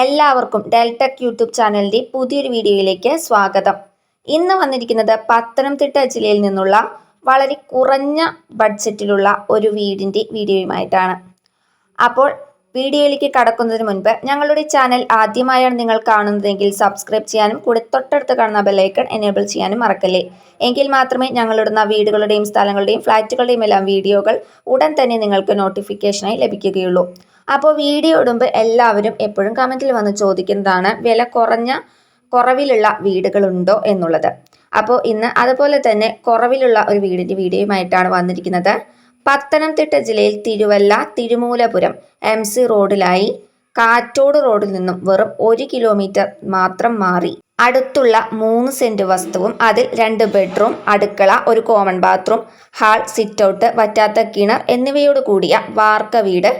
എല്ലാവർക്കും Deltech YouTube ചാനലിന്റെ പുതിയൊരു വീഡിയോയിലേക്ക് സ്വാഗതം. ഇന്ന് വന്നിരിക്കുന്നത് പത്തനംതിട്ട ജില്ലയിൽ നിന്നുള്ള വളരെ കുറഞ്ഞ ബഡ്ജറ്റിലുള്ള ഒരു വീടിന്റെ വീഡിയോയുമായിട്ടാണ്. അപ്പോൾ വീഡിയോയിലേക്ക് കടക്കുന്നതിന് മുൻപ് ഞങ്ങളുടെ ചാനൽ ആദ്യമായാണ് നിങ്ങൾ കാണുന്നതെങ്കിൽ സബ്സ്ക്രൈബ് ചെയ്യാനും കൂടെ തൊട്ടടുത്ത് കാണുന്ന ബെല്ലൈക്കൺ എനേബിൾ ചെയ്യാനും മറക്കല്ലേ? എങ്കിൽ മാത്രമേ ഞങ്ങളിടുന്ന വീടുകളുടെയും സ്ഥലങ്ങളുടെയും ഫ്ലാറ്റുകളുടെയും എല്ലാം വീഡിയോകൾ ഉടൻ തന്നെ നിങ്ങൾക്ക് നോട്ടിഫിക്കേഷനായി ലഭിക്കുകയുള്ളൂ. അപ്പോൾ വീഡിയോ ഇടുമ്പോൾ എല്ലാവരും എപ്പോഴും കമന്റിൽ വന്ന് ചോദിക്കുന്നതാണ് വില കുറഞ്ഞ കുറവിലുള്ള വീടുകളുണ്ടോ എന്നുള്ളത്. അപ്പോൾ ഇന്ന് അതുപോലെ തന്നെ കുറവിലുള്ള ഒരു വീടിന്റെ വീഡിയോയുമായിട്ടാണ് വന്നിരിക്കുന്നത്. പത്തനംതിട്ട ജില്ലയിൽ തിരുവല്ല തിരുമൂലപുരം എം സി റോഡിലായി കാറ്റോട് റോഡിൽ നിന്നും വെറും ഒരു കിലോമീറ്റർ മാത്രം മാറി. അടുത്തുള്ള മൂന്ന് സെന്റ് വസ്തുവും അതിൽ രണ്ട് ബെഡ്റൂം അടുക്കള ഒരു കോമൺ ബാത്റൂം ഹാൾ സിറ്റൗട്ട് വറ്റാത്ത കിണർ എന്നിവയോട് കൂടിയ വാർക്ക വീട്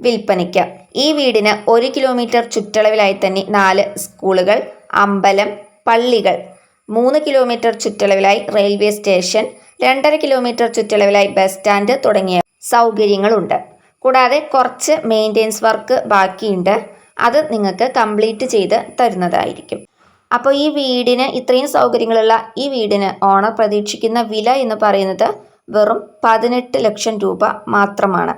വിൽപ്പനയ്ക്ക്. ഈ വീടിന് ഒരു കിലോമീറ്റർ ചുറ്റളവിലായി തന്നെ നാല് സ്കൂളുകൾ അമ്പലം പള്ളികൾ. മൂന്ന് കിലോമീറ്റർ ചുറ്റളവിലായി റെയിൽവേ സ്റ്റേഷൻ രണ്ടര കിലോമീറ്റർ ചുറ്റളവിലായി ബസ് സ്റ്റാൻഡ് തുടങ്ങിയ സൗകര്യങ്ങളുണ്ട്. കൂടാതെ കുറച്ച് മെയിന്റെനൻസ് വർക്ക് ബാക്കിയുണ്ട്. അത് നിങ്ങൾക്ക് കംപ്ലീറ്റ് ചെയ്ത് തരുന്നതായിരിക്കും. അപ്പോൾ ഈ വീടിന് ഇത്രയും സൗകര്യങ്ങളുള്ള ഈ വീടിന് ഓണർ പ്രതീക്ഷിക്കുന്ന വില എന്ന് പറയുന്നത് വെറും പതിനെട്ട് ലക്ഷം രൂപ മാത്രമാണ്.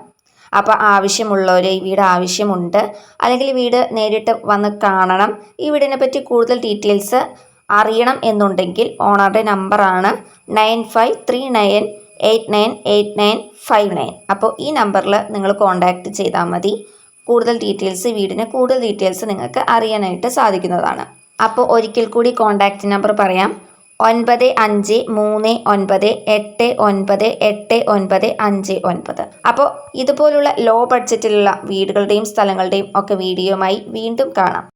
അപ്പോൾ ആവശ്യമുള്ളവർ ഈ വീട് ആവശ്യമുണ്ട്. അല്ലെങ്കിൽ വീട് നേരിട്ട് വന്ന് കാണണം. ഈ വീടിനെ പറ്റി കൂടുതൽ ഡീറ്റെയിൽസ് അറിയണം എന്നുണ്ടെങ്കിൽ ഓണറുടെ നമ്പറാണ് nine five three nine eight nine eight nine five nine. അപ്പോൾ ഈ നമ്പറിൽ നിങ്ങൾ കോൺടാക്റ്റ് ചെയ്താൽ മതി. കൂടുതൽ ഡീറ്റെയിൽസ് വീടിന് കൂടുതൽ ഡീറ്റെയിൽസ് നിങ്ങൾക്ക് അറിയാനായിട്ട് സാധിക്കുന്നതാണ്. അപ്പോൾ ഒരിക്കൽ കൂടി കോൺടാക്റ്റ് നമ്പർ പറയാം. ഒൻപത് അഞ്ച് മൂന്ന് ഒൻപത് എട്ട് ഒൻപത് എട്ട് ഒൻപത് അഞ്ച് ഒൻപത്. അപ്പോൾ ഇതുപോലുള്ള ലോ ബഡ്ജറ്റിലുള്ള വീടുകളുടെയും സ്ഥലങ്ങളുടെയും ഒക്കെ വീഡിയോയുമായി വീണ്ടും കാണാം.